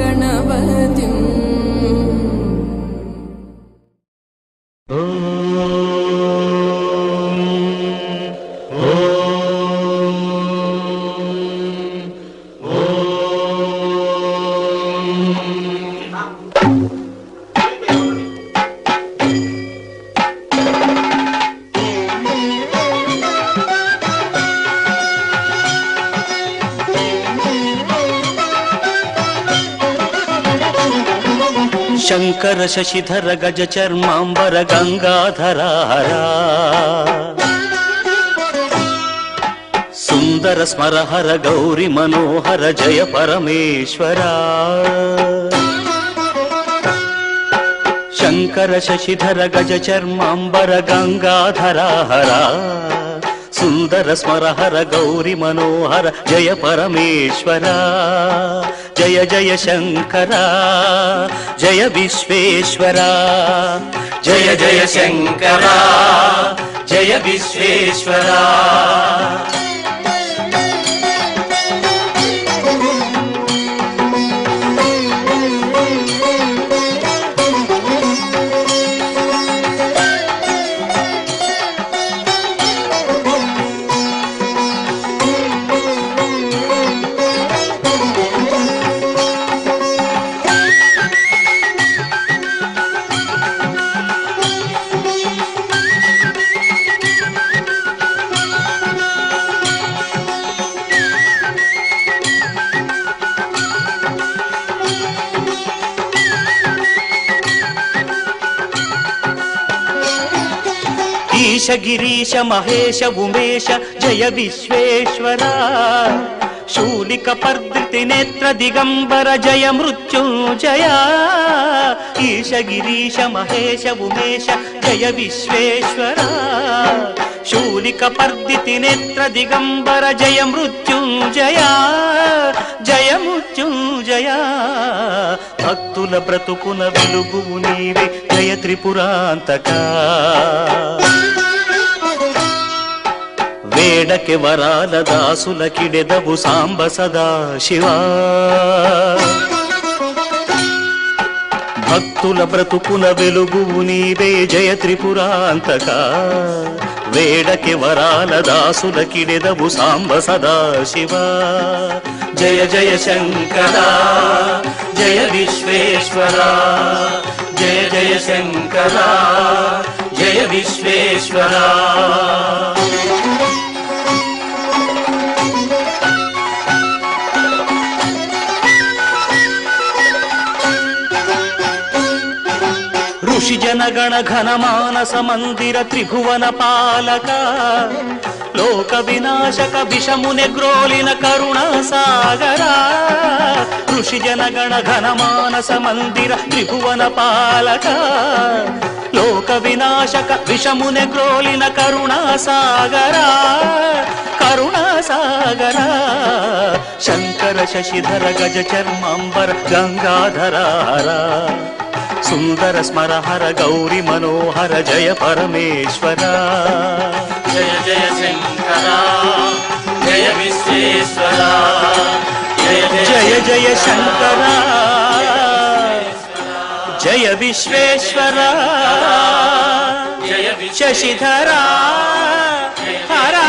महागणपतिं శంకర శశిధర గజ చర్మాంబర గంగాధరారా సుందర స్మరహర గౌరి మనోహర జయ పరమేశ్వరా. శంకర శశిధర గజ చర్మాంబర గంగాధరాహరా సుందర స్మరహర గౌరి మనోహర జయ పరమేశ్వర జయ జయ శంకర జయ విశ్వేశ్వర జయ జయ శంకర జయ విశ్వేశ్వర. ఈశ గిరీశ మహేశ ఉమేశ జయ విశ్వేశ్వర. శూలిక పర్ధృతి నేత్ర దిగంబర జయ మృత్యుంజయ ఈశ గిరీశ మహేశ ఉమేశ జయ విశ్వేశ్వర. శూలిక పర్ధితి నేత్ర దిగంబర జయ మృత్యుంజయ జయ. మృత్యుంజయ భక్తుల బ్రతుకున వెలుగు నీవే జయ త్రిపురాంతకా. వేడకి వరాల దాసుల కిడెదవు సాంబ సదా శివా. భక్తుల బ్రతుకుల వెలుగు నీవే జయ త్రిపురాంతక వేడకి వరాల దాసుల కిడెదవు సాంబ సదాశివ జయ జయ శంకర జయ విశ్వేశ్వర జయ జయ శంకర జయ విశ్వేశ్వర. ఋషి జనగణ ఘన మానస మందిర త్రిభువన పాలక. లోక వినాశక విషముని గ్రోలిన కరుణ సాగరా ఋషి జనగణ ఘన మానస మందిర త్రిభువన పాలక. లోక వినాశక విషముని గ్రోలిన కరుణ సాగరా కరుణ సాగరా శంకర శశిధర గజ చర్మాంబర గంగాధరారా. సుందర స్మరహర గౌరి మనోహర జయ పరమేశ్వర. జయ జయ శంకర జయ విశ్వేశ్వర జయ జయ శంకర జయ విశ్వేశ్వర జయ శశిధరా హరా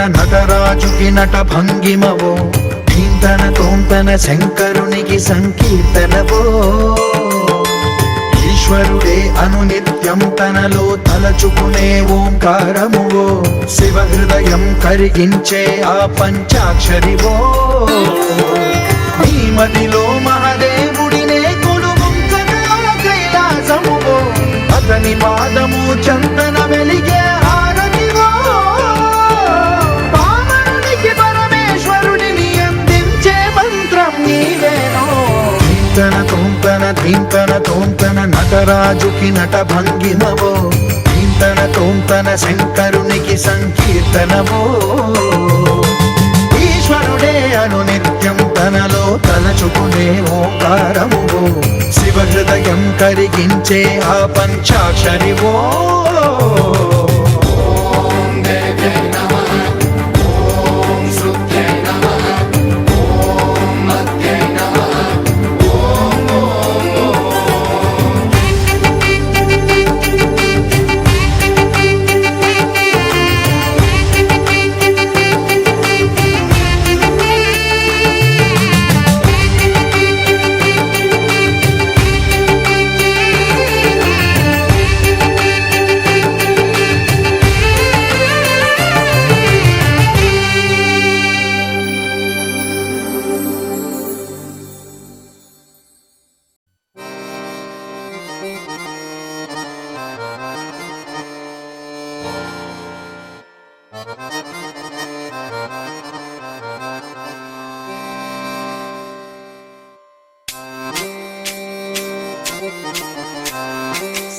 నటన నటరాజుకి నట భంగిమవో ధీంతన తోంతన శంకరునికి సంకీర్తనవో. ఈశ్వరుడే అనునిత్యం తనలో తలచుకునే ఓంకారమువో శివ హృదయం కరిగించే ఆ పంచాక్షరివో. నీమతిలో మహదేవుడినే కొలువుంచగా కైలాసమువో అతని పాదము చందన ధీంతన తోంతన నటరాజుకి నట భంగిమవో. ధీంతన తోంతన శంకరునికి సంకీర్తనవో ఈశ్వరుడే అను నిత్యం తనలో తలచుకునే ఓంకారము శివ హృదయం కరిగించే ఆ పంచాక్షరివో.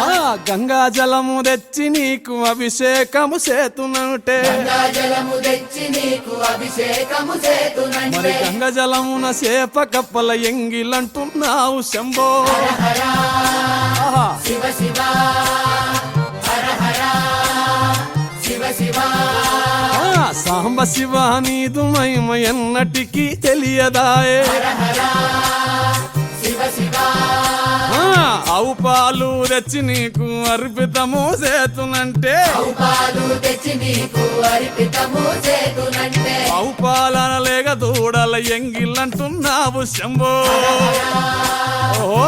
ఆ, గంగా జలము తెచ్చి నీకు అభిషేకము సేతునంటే మరి గంగ జలమున సేప కప్పల ఎంగిలంటున్నావు శంభో. ఆ, సాంబ శివ నీదు మహిమ ఎన్నటికీ తెలియదాయే. పాలు తెచ్చి నీకు అర్పితము చేతునంటే ఆవు పాలన లేక దూడల ఎంగిల్లంటున్నావు శంభో. ఓహో.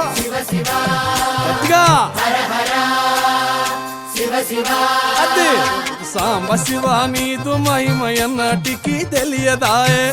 గట్టిగా. అది సాంబ శివ నీదు మహిమ ఎన్నటికీ తెలియదాయే.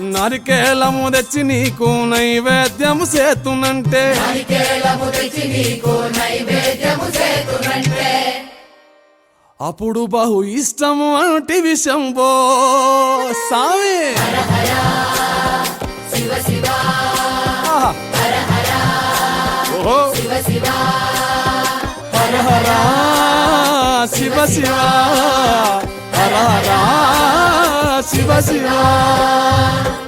నరికేలము తెచ్చి నీకు నైవేద్యము చేతునంటే. అప్పుడు బహు ఇష్టము అంటే విషంబో. సామి. ఓహో. హర హర. శివ శివ. హర. హర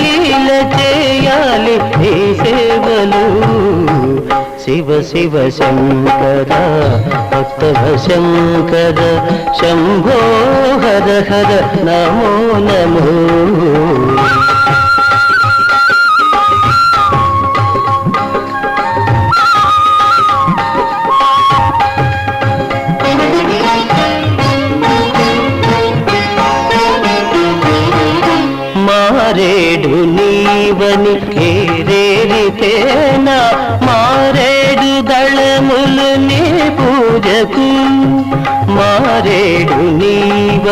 లీల చేయాలి ఈ సేవలు. శివ శివ శంకర భక్తవ శంకర శంభో హర హర నమో నమో.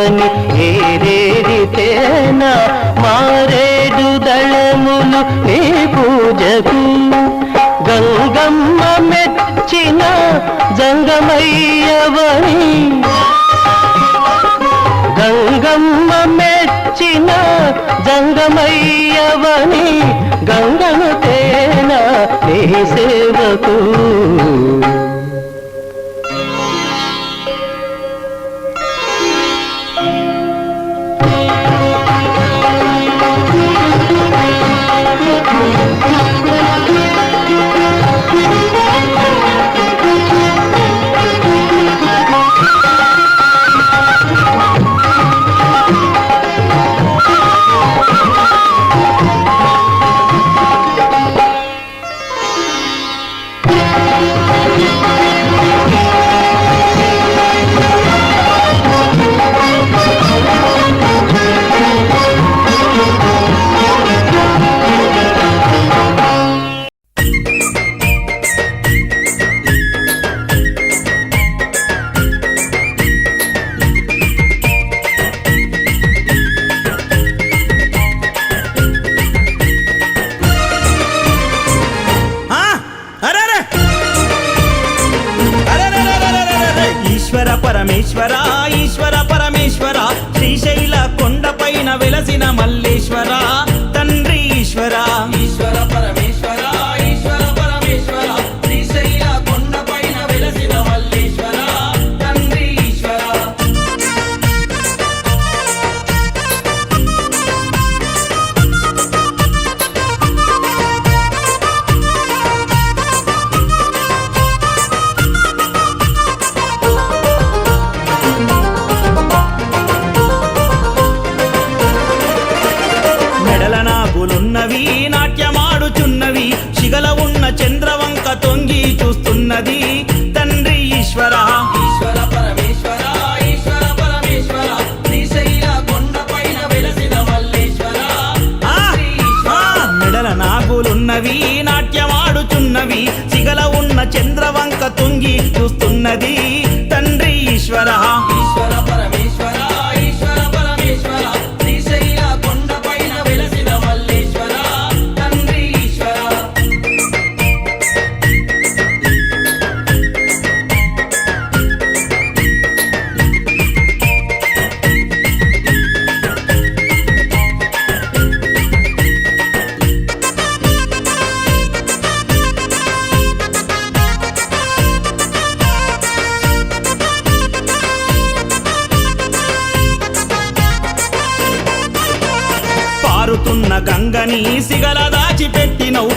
నీవని ఏరేరితేనా మారేడు దళములు నీ పూజకు. గంగమ్మ మెచ్చిన జంగమయ్యవని. గంగమ్మ మెచ్చిన జంగమయ్యవని గంగను తేన నీ సేవకు. ఈశ్వర పరమేశ్వర శ్రీశైల కొండపైన వెలసిన మల్లేశ్వర. ఉన్నవి సిగల ఉన్న చంద్రవంక తొంగి చూస్తున్నది తండ్రి ఈశ్వర. ఈశ్వర గంగని సిగల దాచిపెట్టినవు.